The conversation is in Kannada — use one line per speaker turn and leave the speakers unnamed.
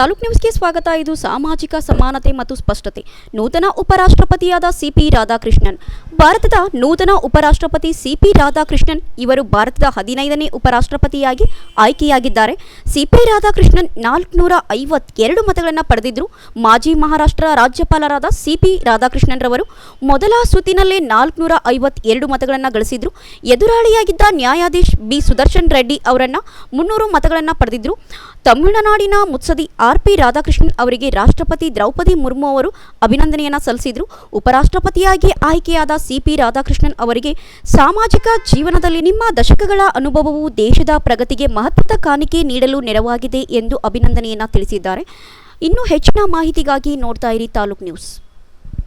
ತಾಲೂಕ್ ನ್ಯೂಸ್ಗೆ ಸ್ವಾಗತ. ಇದು ಸಾಮಾಜಿಕ ಸಮಾನತೆ ಮತ್ತು ಸ್ಪಷ್ಟತೆ. ನೂತನ ಉಪರಾಷ್ಟ್ರಪತಿಯಾದ ಸಿಪಿ ರಾಧಾಕೃಷ್ಣನ್. ಭಾರತದ ನೂತನ ಉಪರಾಷ್ಟ್ರಪತಿ ಸಿಪಿ ರಾಧಾಕೃಷ್ಣನ್ ಇವರು ಭಾರತದ ಹದಿನೈದನೇ ಉಪರಾಷ್ಟ್ರಪತಿಯಾಗಿ ಆಯ್ಕೆಯಾಗಿದ್ದಾರೆ. ಸಿಪಿ ರಾಧಾಕೃಷ್ಣನ್ ನಾಲ್ಕುನೂರ ಐವತ್ತೆರಡು ಮತಗಳನ್ನು ಪಡೆದಿದ್ದರು ಮಾಜಿ ಮಹಾರಾಷ್ಟ್ರ ರಾಜ್ಯಪಾಲರಾದ ಸಿಪಿ ರಾಧಾಕೃಷ್ಣನ್ ರವರು ಮೊದಲ ಸುತ್ತಿನಲ್ಲೇ ನಾಲ್ಕುನೂರ ಐವತ್ತೆರಡು ಮತಗಳನ್ನು ಗಳಿಸಿದ್ರು. ಎದುರಾಳಿಯಾಗಿದ್ದ ನ್ಯಾಯಾಧೀಶ್ ಬಿ. ಸುದರ್ಶನ್ ರೆಡ್ಡಿ ಅವರನ್ನ ಮುನ್ನೂರು ಮತಗಳನ್ನು ಪಡೆದಿದ್ರು. ತಮಿಳುನಾಡಿನ ಮುತ್ಸದಿ ಆರ್. ಪಿ. ರಾಧಾಕೃಷ್ಣನ್ ಅವರಿಗೆ ರಾಷ್ಟ್ರಪತಿ ದ್ರೌಪದಿ ಮುರ್ಮು ಅವರು ಅಭಿನಂದನೆಯನ್ನು ಸಲ್ಲಿಸಿದ್ರು. ಉಪರಾಷ್ಟ್ರಪತಿಯಾಗಿ ಆಯ್ಕೆಯಾದ ಸಿಪಿ ರಾಧಾಕೃಷ್ಣನ್ ಅವರಿಗೆ ಸಾಮಾಜಿಕ ಜೀವನದಲ್ಲಿ ನಿಮ್ಮ ದಶಕಗಳ ಅನುಭವವು ದೇಶದ ಪ್ರಗತಿಗೆ ಮಹತ್ವದ ಕಾಣಿಕೆ ನೀಡಲು ನೆರವಾಗಿದೆ ಎಂದು ಅಭಿನಂದನೆಯನ್ನ ತಿಳಿಸಿದ್ದಾರೆ. ಇನ್ನೂ ಹೆಚ್ಚಿನ ಮಾಹಿತಿಗಾಗಿ ನೋಡ್ತಾ ಇರಿ ತಾಲೂಕ್ ನ್ಯೂಸ್.